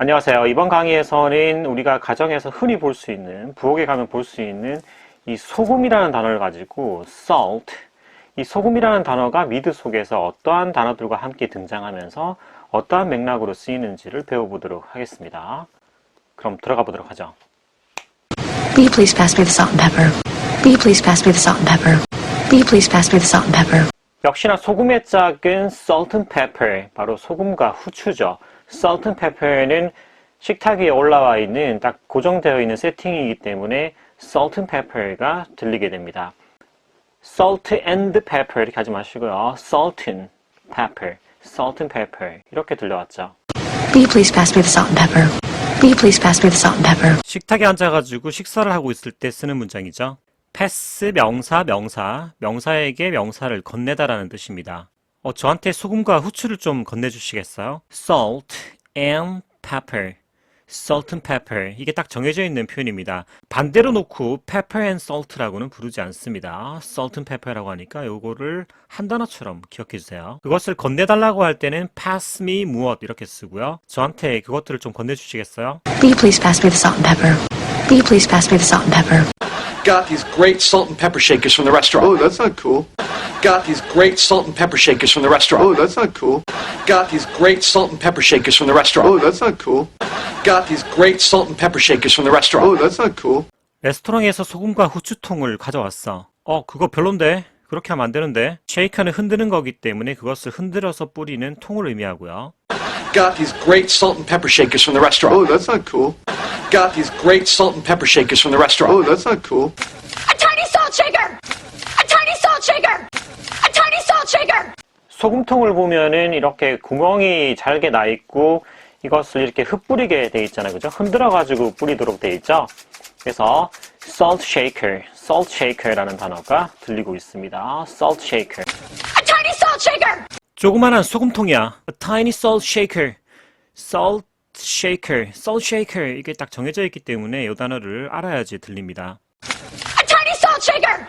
안녕하세요. 이번 강의에서는 우리가 가정에서 흔히 볼 수 있는, 부엌에 가면 볼 수 있는 이 소금이라는 단어를 가지고 salt, 이 소금이라는 단어가 미드 속에서 어떠한 단어들과 함께 등장하면서 어떠한 맥락으로 쓰이는지를 배워보도록 하겠습니다. 그럼 들어가 보도록 하죠. Will you please pass me the salt and pepper? Will you please pass me the salt and pepper? Will you please pass me the salt and pepper? 역시나 소금의 짝은 salt and pepper, 바로 소금과 후추죠. Salt and pepper는 식탁 위에 올라와 있는 딱 고정되어 있는 세팅이기 때문에 salt and pepper가 들리게 됩니다. salt and pepper 이렇게 하지 마시고요. salt and pepper, salt and pepper 이렇게 들려왔죠. Will you please pass me the salt and pepper? Will you please pass me the salt and pepper? 식탁에 앉아가지고 식사를 하고 있을 때 쓰는 문장이죠. 패스 명사 명사 명사에게 명사를 건네다라는 뜻입니다. 어, 저한테 소금과 후추를 좀 건네주시겠어요? Salt and pepper. Salt and pepper. 이게 딱 정해져 있는 표현입니다. 반대로 놓고 pepper and salt라고는 부르지 않습니다. Salt and pepper라고 하니까 요거를 한 단어처럼 기억해 주세요. 그것을 건네달라고 할 때는 pass me 무엇 이렇게 쓰고요. 저한테 그것들을 좀 건네주시겠어요? Will you please pass me the salt and pepper? Will you please pass me the salt and pepper? Got these great salt and pepper shakers from the restaurant. Oh, that's not cool. Got these great salt and pepper shakers from the restaurant. Oh, that's not cool. Got these great salt and pepper shakers from the restaurant. Oh, that's not cool. Got these great salt and pepper shakers from the restaurant. Oh, that's not cool. 레스토랑에서 소금과 후추통을 가져왔어. 어, 그거 별론데? 그렇게 하면 안 되는데? 쉐이커는 흔드는 거기 때문에 그것을 흔들어서 뿌리는 통을 의미하고요. Got these great salt and pepper shakers from the restaurant. Oh, that's not cool. Got these great salt and pepper shakers from the restaurant. Oh, that's not cool. A tiny salt shaker! A tiny salt shaker! A tiny salt shaker! 소금통을 보면은 이렇게 구멍이 잘게 나 있고 이것을 이렇게 흩뿌리게 돼 있잖아요. 그죠? 흔들어 가지고 뿌리도록 돼 있죠. 그래서 salt shaker, salt shaker라는 단어가 들리고 있습니다. salt shaker. A tiny salt shaker! 조그만한 소금통이야. A tiny salt shaker. salt shaker, salt shaker. 이게 딱 정해져 있기 때문에 이 단어를 알아야지 들립니다. A tiny salt shaker!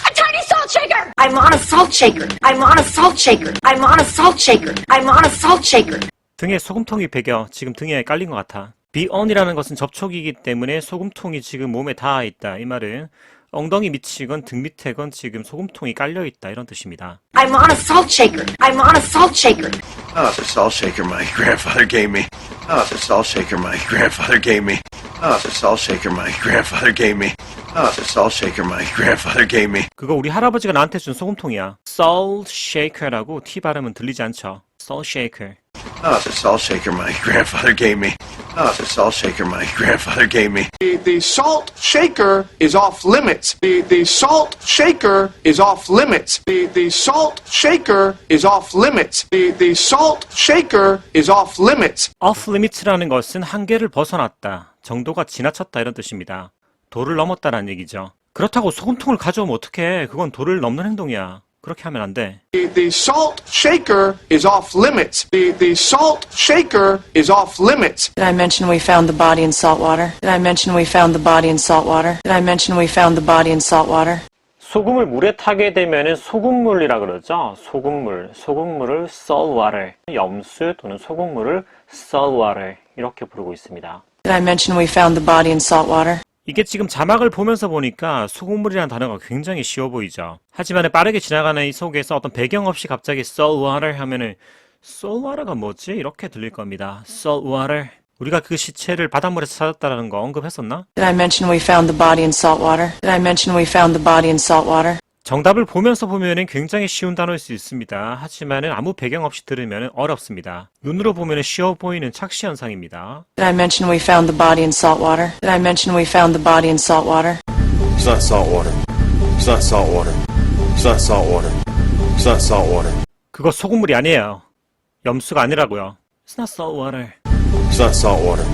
A tiny salt shaker! I'm on a salt shaker. I'm on a salt shaker. I'm on a salt shaker. I'm on a salt shaker. 등에 소금통이 배겨 지금 등에 깔린 것 같아. be on이라는 것은 접촉이기 때문에 소금통이 지금 몸에 닿아 있다. 이 말은 엉덩이 밑이건 등 밑에건 지금 소금통이 깔려 있다. 이런 뜻입니다. I'm on a salt shaker. I'm on a salt shaker. Oh, it's a salt shaker my grandfather gave me. Oh, it's a salt shaker my grandfather gave me. Oh, it's a salt shaker my grandfather gave me. Oh, it's a salt shaker my grandfather gave me. 그거 우리 할아버지가 나한테 준 소금통이야. salt shaker라고 T 발음은 들리지 않죠. salt shaker. Oh, a salt shaker my grandfather gave me. Oh, a salt shaker my grandfather gave me. The, the salt shaker is off limits. The, the salt shaker is off limits. The, the salt shaker is off limits. The, the salt shaker is off limits. off limit라는 것은 한계를 벗어났다. 정도가 지나쳤다 이런 뜻입니다. 도를 넘었다라는 얘기죠. 그렇다고 소금통을 가져오면 어떡해. 그건 도를 넘는 행동이야. 그렇게 하면 안 돼. The, the salt shaker is off limits. The, the salt shaker is off limits. Did I mention we found the body in salt water? Did I mention we found the body in salt water? Did I mention we found the body in salt water? 소금을 물에 타게 되면은 소금물이라 그러죠. 소금물, 소금물을 salt water, 염수 또는 소금물을 salt water 이렇게 부르고 있습니다. Did I mention we found the body in salt water? 이게 지금 자막을 보면서 보니까 소금물이라는 단어가 굉장히 쉬워 보이죠. 하지만 빠르게 지나가는 이 속에서 어떤 배경 없이 갑자기 salt water 하면은 salt water가 뭐지? 이렇게 들릴 겁니다. salt water. 우리가 그 시체를 바닷물에서 찾았다는 거 언급했었나? Did I mention we found the body in salt water? Did I mention we found the body in salt water? 정답을 보면서 보면은 굉장히 쉬운 단어일 수 있습니다. 하지만은 아무 배경 없이 들으면 어렵습니다. 눈으로 보면은 쉬워 보이는 착시 현상입니다. Did I mention we found the body in salt water? Did I mention we found the body in salt water? It's not salt water. It's not salt water. It's not salt water. It's not salt water. 그거 소금물이 아니에요. 염수가 아니라고요. It's not salt water. It's not salt water.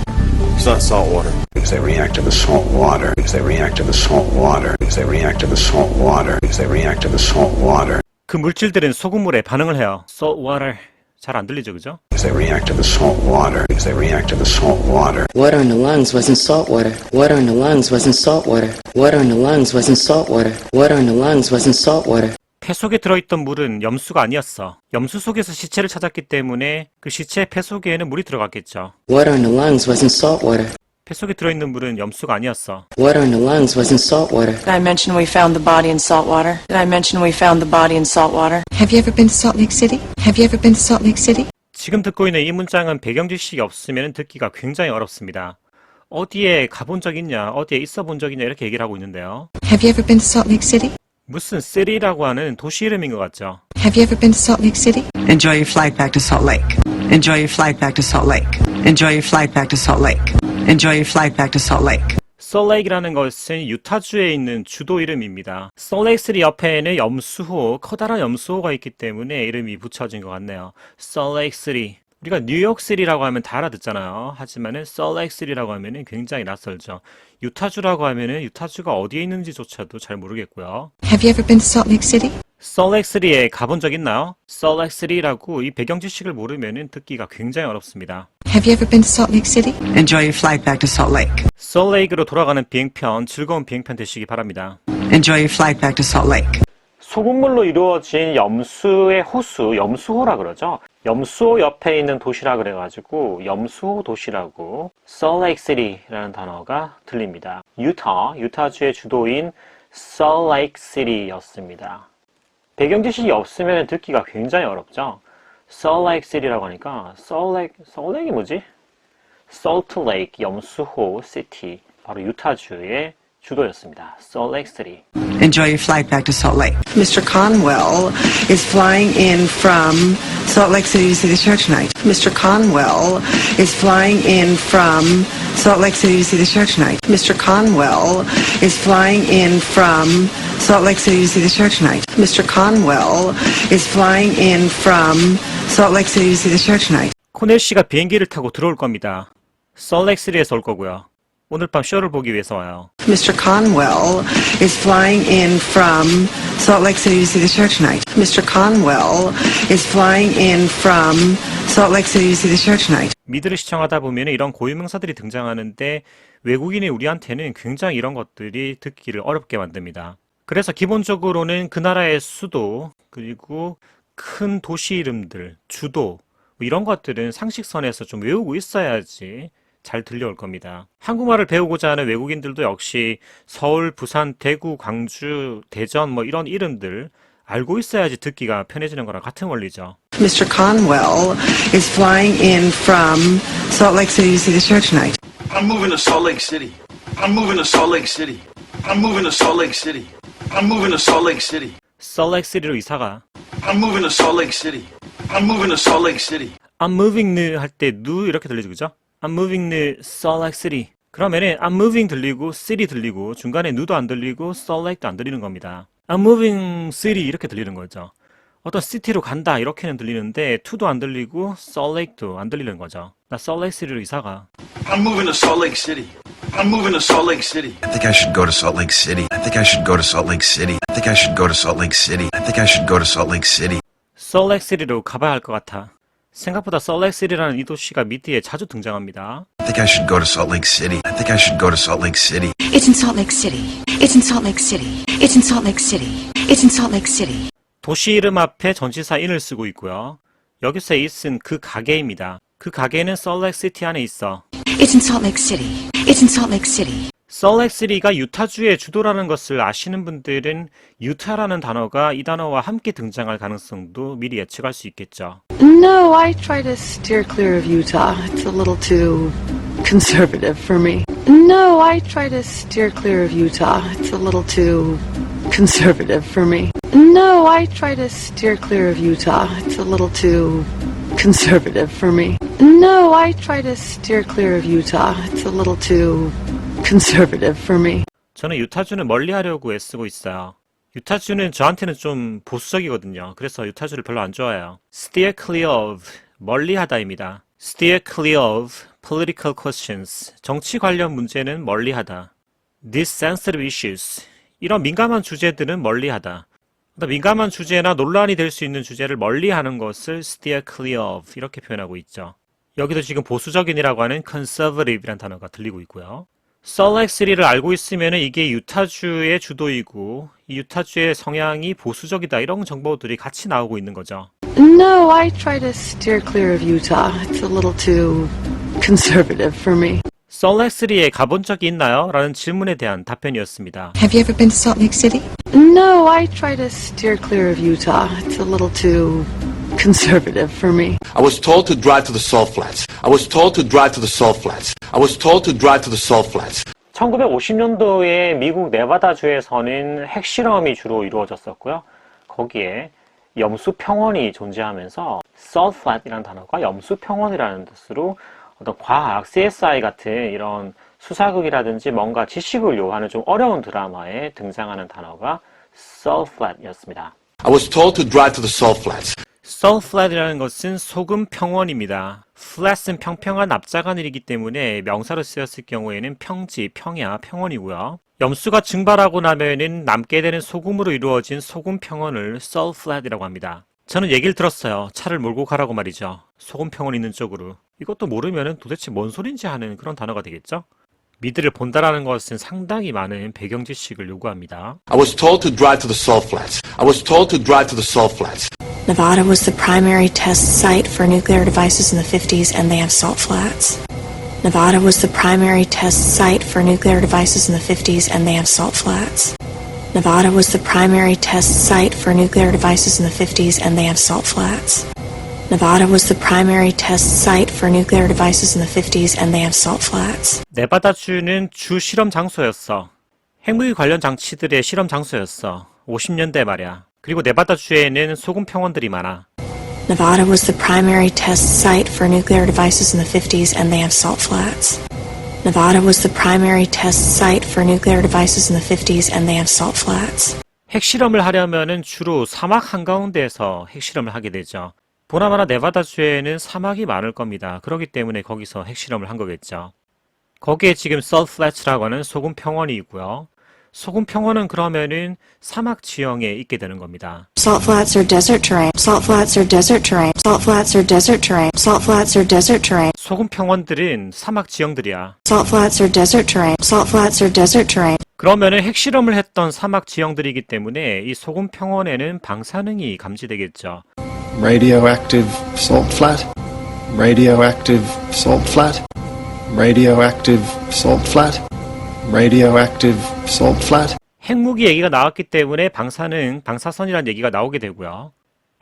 It's not salt water. They react to the salt water. They react to the salt water. They react to the salt water. They react to the salt water. 그 물질들은 소금물에 반응을 해요. Salt water. 잘 안 들리죠, 그죠? They react to the salt water. They react to the salt water. Water in the lungs wasn't salt water. Water in the lungs wasn't salt water. Water in the lungs wasn't salt water. Water in the lungs wasn't salt water. 폐 속에 들어있던 물은 염수가 아니었어. 염수 속에서 시체를 찾았기 때문에 그 시체의 폐 속에는 물이 들어갔겠죠. Water in the lungs wasn't salt water. 폐 속에 들어있는 물은 염수가 아니었어. Water in the lungs wasn't salt water. Did I mention we found the body in salt water? Did I mention we found the body in salt water? Have you ever been to Salt Lake City? Have you ever been to Salt Lake City? 지금 듣고 있는 이 문장은 배경 지식이 없으면 듣기가 굉장히 어렵습니다. 어디에 가본 적 있냐, 어디에 있어 본 적 있냐 이렇게 얘기를 하고 있는데요. Have you ever been to Salt Lake City? 무슨 쓰리라고 하는 도시 이름인 것 같죠. Have you ever been to Salt Lake City? Enjoy your flight back to Salt Lake. Enjoy your flight back to Salt Lake. Enjoy your flight back to Salt Lake. Enjoy your flight back to Salt Lake. 솔레이크라는 것은 유타주에 있는 주도 이름입니다. 솔레이크리 옆에는 염수호, 커다란 염수호가 있기 때문에 이름이 붙여진 것 같네요. 솔레이크리. 우리가 뉴욕시리라고 하면 다 알아듣잖아요. 하지만은 솔레이크시리라고 하면은 굉장히 낯설죠. 유타주라고 하면은 유타주가 어디에 있는지조차도 잘 모르겠고요. Have you ever been to Salt Lake City? 솔렉스리에 가본 적 있나요? 솔렉스리라고 이 배경 지식을 모르면은 듣기가 굉장히 어렵습니다. Have you ever been to Salt Lake City? Enjoy your flight back to Salt Lake. 솔레이크로 돌아가는 비행편 즐거운 비행편 되시기 바랍니다. Enjoy your flight back to Salt Lake. 소금물로 이루어진 염수의 호수, 염수호라 그러죠. 염수호 옆에 있는 도시라 그래가지고 염수호 도시라고 솔레이크시리라는 단어가 들립니다. 유타, 유타주의 주도인 솔레이크시리였습니다. 배경 지식이 없으면 듣기가 굉장히 어렵죠. 솔레이크시리라고 하니까 솔레이크, 솔레이크이 뭐지? 솔트레이크, 염수호 시티, 바로 유타주의 주도였습니다. 솔레이크시리. Enjoy your flight back to Salt Lake. Mr. Conwell is flying in from Salt Lake City to see the show tonight. Mr. Conwell is flying in from Salt Lake City to see the show tonight. Mr. Conwell is flying in from Salt Lake City to see the show tonight. Mr. Conwell is flying in from Salt Lake City to see the show tonight. 코넬 씨가 비행기를 타고 들어올 겁니다. 솔렉스리에서 올 거고요. 오늘 밤 쇼를 보기 위해서 와요. Mr. Conwell is flying in from Salt Lake City to see the show tonight. Mr. Conwell is flying in from Salt Lake City to see the show tonight. 미드를 시청하다 보면 이런 고유명사들이 등장하는데 외국인의 우리한테는 굉장히 이런 것들이 듣기를 어렵게 만듭니다. 그래서 기본적으로는 그 나라의 수도 그리고 큰 도시 이름들, 주도 뭐 이런 것들은 상식선에서 좀 외우고 있어야지 잘 들려올 겁니다. 한국말을 배우고자 하는 외국인들도 역시 서울, 부산, 대구, 광주, 대전 뭐 이런 이름들 알고 있어야지 듣기가 편해지는 거랑 같은 원리죠. Mr. Conwell is flying in from Salt Lake City to see the show tonight. I'm moving to Salt Lake City. I'm moving to Salt Lake City. I'm moving to Salt Lake City. I'm moving to Salt Lake City. 솔렉시리로 이사가 I'm moving to Salt Lake City. I'm moving to Salt Lake City. I'm moving 할때 new 이렇게 들리죠, 그죠? I'm moving new Salt Lake City. 그러면은 I'm moving 들리고 city 들리고 중간에 new도 안 들리고 Salt Lake도 안 들리는 겁니다. I'm moving city 이렇게 들리는 거죠. 어떤 city로 간다 이렇게는 들리는데 to도 안 들리고 Salt Lake도 안 들리는 거죠. 나 Salt Lake City로 이사가. I'm moving to Salt Lake City. I'm moving to Salt Lake City. I think I should go to Salt Lake City. I think I should go to Salt Lake City. I think I should go to Salt Lake City. I think I should go to Salt Lake City. Salt Lake City로 가봐야 할 것 같아. 생각보다 Salt Lake City라는 이 도시가 미드에 자주 등장합니다. I think I should go to Salt Lake City. I think I should go to Salt Lake City. It's in Salt Lake City. It's in Salt Lake City. It's in Salt Lake City. It's in Salt Lake City. 도시 이름 앞에 전치사 in을 쓰고 있고요. 여기서 it은 그 가게입니다. 그 가게는 솔렉 시티 안에 있어. It's in Salt Lake City. It's in Salt Lake City. 솔렉 시티가 유타주의 주도라는 것을 아시는 분들은 유타라는 단어가 이 단어와 함께 등장할 가능성도 미리 예측할 수 있겠죠. No, I try to steer clear of Utah. It's a little too conservative for me. No, I try to steer clear of Utah. It's a little too conservative for me. No, I try to steer clear of Utah. It's a little too conservative for me. No, I try to steer clear of Utah. It's a little too conservative for me. 저는 유타주는 멀리 하려고 애쓰고 있어요. 유타주는 저한테는 좀 보수적이거든요. 그래서 유타주를 별로 안 좋아해요. steer clear of, 멀리 하다입니다. steer clear of political questions, 정치 관련 문제는 멀리 하다. these sensitive issues, 이런 민감한 주제들은 멀리 하다. 그러니까 민감한 주제나 논란이 될 수 있는 주제를 멀리 하는 것을 steer clear of 이렇게 표현하고 있죠. 여기도 지금 보수적인이라고 하는 conservative이라는 단어가 들리고 있고요. 솔렉3를 알고 있으면 이게 유타주의 주도이고 이 유타주의 성향이 보수적이다 이런 정보들이 같이 나오고 있는 거죠. No, I try to steer clear of Utah. It's a little too conservative for me. 솔렉3에 가본 적이 있나요? 라는 질문에 대한 답변이었습니다. Have you ever been to Salt Lake City? No, I try to steer clear of Utah. It's a little too conservative for me. I was told to drive to the salt flats. I was told to drive to the salt flats. I was told to drive to the salt flats. 1950년도에 미국 네바다주에서는 핵실험이 주로 이루어졌었고요. 거기에 염수 평원이 존재하면서 salt flat이라는 단어가 염수 평원이라는 뜻으로 어떤 과학, CSI 같은 이런 수사극이라든지 뭔가 지식을 요하는 좀 어려운 드라마에 등장하는 단어가 salt flat이었습니다. I was told to drive to the salt flats. Salt flat이라는 것은 소금 평원입니다. flat은 평평한 납작하늘이기 때문에 명사로 쓰였을 경우에는 평지, 평야, 평원이고요. 염수가 증발하고 나면은 남게 되는 소금으로 이루어진 소금 평원을 salt flat이라고 합니다. 저는 얘기를 들었어요. 차를 몰고 가라고 말이죠. 소금 평원 있는 쪽으로. 이것도 모르면은 도대체 뭔 소린지 하는 그런 단어가 되겠죠? 미드를 본다라는 것은 상당히 많은 배경 지식을 요구합니다. I was told to drive to the salt flats. I was told to drive to the salt flats. Nevada was the primary test site for nuclear devices in the 50s, and they have salt flats. Nevada was the primary test site for nuclear devices in the 50s, and they have salt flats. Nevada was the primary test site for nuclear devices in the 50s, and they have salt flats. Nevada was the primary test site for nuclear devices in the 50s, and they have salt flats. 네바다주는 주 실험 장소였어. 핵무기 관련 장치들의 실험 장소였어. 50년대 말이야. 그리고 네바다주에는 소금 평원들이 많아. Nevada was the primary test site for nuclear devices in the 50s, and they have salt flats. Nevada was the primary test site for nuclear devices in the 50s, and they have salt flats. 핵실험을 하려면은 주로 사막 한가운데에서 핵실험을 하게 되죠. 보나마나 네바다주에는 사막이 많을 겁니다. 그렇기 때문에 거기서 핵실험을 한 거겠죠. 거기에 지금 썰플랫이라고 하는 소금 평원이 있고요. 소금 평원은 그러면은 사막 지형에 있게 되는 겁니다. Salt flats are desert terrain. Salt flats are desert terrain. Salt flats are desert terrain. Salt flats are desert terrain. 소금 평원들은 사막 지형들이야. Salt flats are desert terrain. Salt flats are desert terrain. 그러면은 핵실험을 했던 사막 지형들이기 때문에 이 소금 평원에는 방사능이 감지되겠죠. Radioactive salt flat. Radioactive salt flat. Radioactive salt flat. Radioactive salt flat. 핵무기 얘기가 나왔기 때문에 방사능, 방사선이라는 얘기가 나오게 되고요.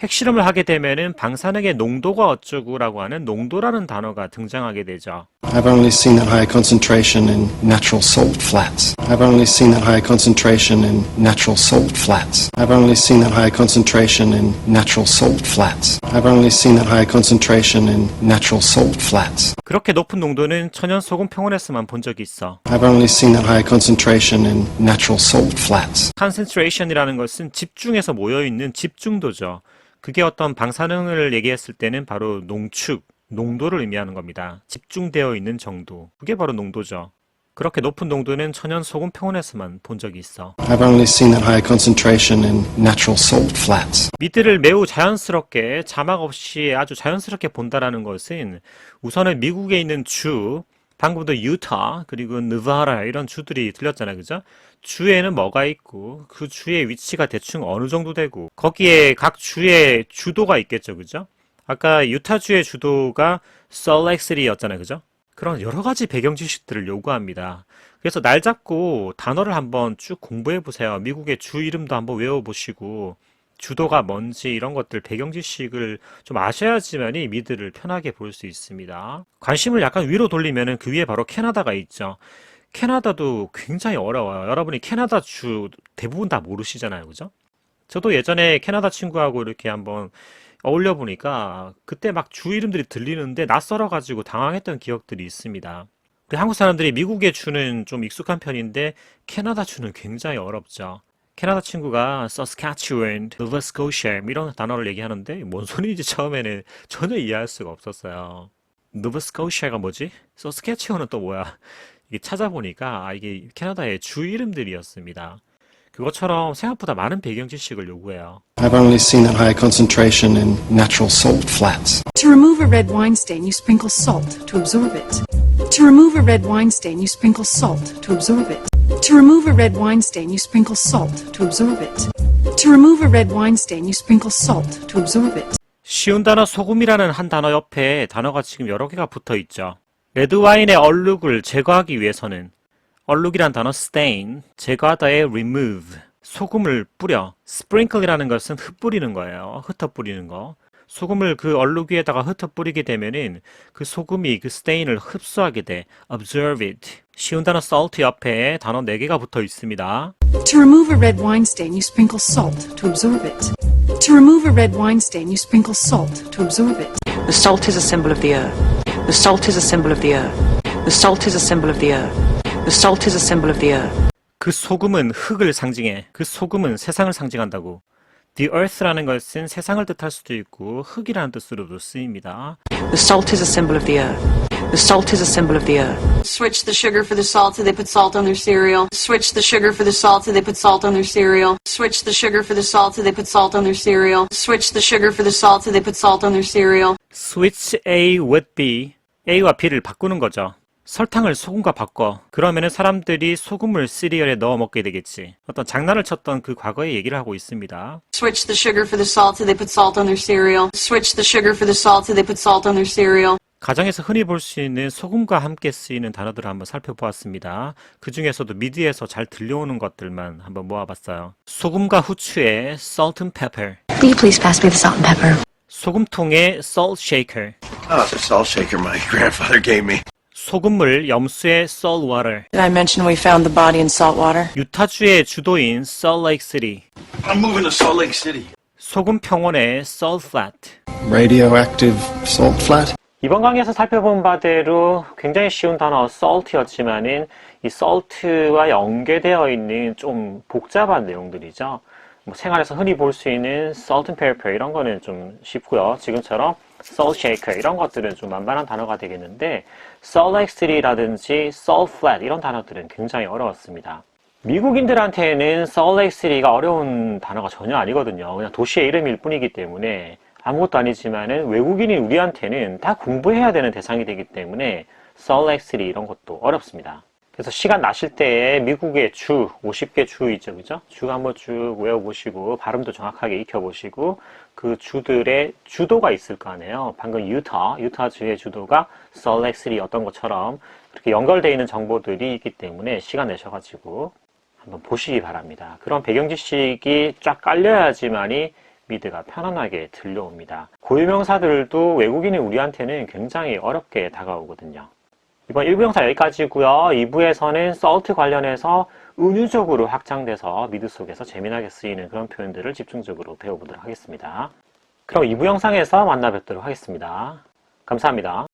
핵실험을 하게 되면은 방사능의 농도가 어쩌고라고 하는 농도라는 단어가 등장하게 되죠. I've only seen that high concentration in natural salt flats. I've only seen that high concentration in natural salt flats. I've only seen that high concentration in natural salt flats. I've only seen that high concentration in natural salt flats. 그렇게 높은 농도는 천연 소금 평원에서만 본 적이 있어. I've only seen that high concentration in natural salt flats. concentration이라는 것은 집중해서 모여 있는 집중도죠. 그게 어떤 방사능을 얘기했을 때는 바로 농축, 농도를 의미하는 겁니다. 집중되어 있는 정도. 그게 바로 농도죠. 그렇게 높은 농도는 천연 소금 평원에서만 본 적이 있어. I've only seen that high concentration in natural salt flats. 미드를 매우 자연스럽게 자막 없이 아주 자연스럽게 본다라는 것은 우선은 미국에 있는 주, 방금도 유타 그리고 느바라 이런 주들이 들렸잖아요, 그죠? 주에는 뭐가 있고 그 주의 위치가 대충 어느 정도 되고 거기에 각 주의 주도가 있겠죠, 그죠? 아까 유타 주의 주도가 솔렉스리였잖아요, 그죠? 그런 여러 가지 배경 지식들을 요구합니다. 그래서 날 잡고 단어를 한번 쭉 공부해 보세요. 미국의 주 이름도 한번 외워 보시고 주도가 뭔지 이런 것들 배경 지식을 좀 아셔야지만이 미드를 편하게 볼 수 있습니다. 관심을 약간 위로 돌리면은 그 위에 바로 캐나다가 있죠. 캐나다도 굉장히 어려워요. 여러분이 캐나다 주 대부분 다 모르시잖아요. 그죠? 저도 예전에 캐나다 친구하고 이렇게 한번 어울려 보니까 그때 막 주 이름들이 들리는데 낯설어 가지고 당황했던 기억들이 있습니다. 한국 사람들이 미국의 주는 좀 익숙한 편인데 캐나다 주는 굉장히 어렵죠. 캐나다 친구가 Saskatchewan, Nova Scotia 이런 단어를 얘기하는데 뭔 소리인지 처음에는 전혀 이해할 수가 없었어요. Nova Scotia가 뭐지? Saskatchewan은 또 뭐야? 이게 찾아보니까 아, 이게 캐나다의 주 이름들이었습니다. 그것처럼 생각보다 많은 배경 지식을 요구해요. I've only seen that high concentration in natural salt flats. To remove a red wine stain, you sprinkle salt to absorb it. To remove a red wine stain, you sprinkle salt to absorb it. To remove a red wine stain, you sprinkle salt to absorb it. To remove a red wine stain, you sprinkle salt to absorb it. 쉬운 단어 소금이라는 한 단어 옆에 단어가 지금 여러 개가 붙어 있죠. 레드 와인의 얼룩을 제거하기 위해서는 얼룩이란 단어 stain, 제거하다의 remove, 소금을 뿌려, sprinkle이라는 것은 흩뿌리는 거예요. 흩어 뿌리는 거. 소금을 그 얼룩 위에다가 흩어 뿌리게 되면은 그 소금이 그 stain을 흡수하게 돼. observe it. 쉬운 단어 salt 옆에 단어 4개가 붙어 있습니다. To remove a red wine stain, you sprinkle salt to absorb it. To remove a red wine stain, you sprinkle salt to absorb it. The salt is a symbol of the earth. The salt is a symbol of the earth. The salt is a symbol of the earth. The salt is a symbol of the earth. 그 소금은 흙을 상징해. 그 소금은 세상을 상징한다고. The earth라는 것은 세상을 뜻할 수도 있고 흙이라는 뜻으로도 쓰입니다. The salt is a symbol of the earth. The salt is a symbol of the earth. Switch the sugar for the salt so they put salt on their cereal. Switch the sugar for the salt so they put salt on their cereal. Switch the sugar for the salt so they put salt on their cereal. Switch the sugar for the salt so they put salt on their cereal. Switch A with B. A와 B를 바꾸는 거죠. 설탕을 소금과 바꿔. 그러면은 사람들이 소금을 시리얼에 넣어 먹게 되겠지. 어떤 장난을 쳤던 그 과거의 얘기를 하고 있습니다. Switch the sugar for the salt so they put salt on their cereal. Switch the sugar for the salt so they put salt on their cereal. 가정에서 흔히 볼 수 있는 소금과 함께 쓰이는 단어들을 한번 살펴보았습니다. 그 중에서도 미디에서 잘 들려오는 것들만 한번 모아봤어요. 소금과 후추의 salt and pepper, Will you please pass me the salt and pepper? 소금통의 salt shaker, Oh, it's a salt shaker my grandfather gave me. 소금물 염수의 salt water, Did I mention we found the body in salt water? 유타주의 주도인 Salt Lake City, I'm moving to Salt Lake City. 소금 평원의 Salt Flat. Radioactive salt flat? 이번 강의에서 살펴본 바대로 굉장히 쉬운 단어 salt였지만은 이 salt와 연계되어 있는 좀 복잡한 내용들이죠. 뭐 생활에서 흔히 볼 수 있는 salt and pepper 이런 거는 좀 쉽고요. 지금처럼 salt shaker 이런 것들은 좀 만만한 단어가 되겠는데 salt lake city라든지 salt flat 이런 단어들은 굉장히 어려웠습니다. 미국인들한테는 salt lake city가 어려운 단어가 전혀 아니거든요. 그냥 도시의 이름일 뿐이기 때문에 아무것도 아니지만은 외국인인 우리한테는 다 공부해야 되는 대상이 되기 때문에 Salt Lake City 이런 것도 어렵습니다. 그래서 시간 나실 때에 미국의 주, 50개 주 있죠, 그죠? 주 한번 쭉 외워보시고 발음도 정확하게 익혀보시고 그 주들의 주도가 있을 거 아니에요. 방금 유타, 유타 주의 주도가 Lake City였던 것처럼 그렇게 연결되어 있는 정보들이 있기 때문에 시간 내셔가지고 한번 보시기 바랍니다. 그런 배경 지식이 쫙 깔려야지만이 미드가 편안하게 들려옵니다. 고유명사들도 외국인인 우리한테는 굉장히 어렵게 다가오거든요. 이번 1부 영상 여기까지고요. 2부에서는 썰트 관련해서 은유적으로 확장돼서 미드 속에서 재미나게 쓰이는 그런 표현들을 집중적으로 배워보도록 하겠습니다. 그럼 2부 영상에서 만나 뵙도록 하겠습니다. 감사합니다.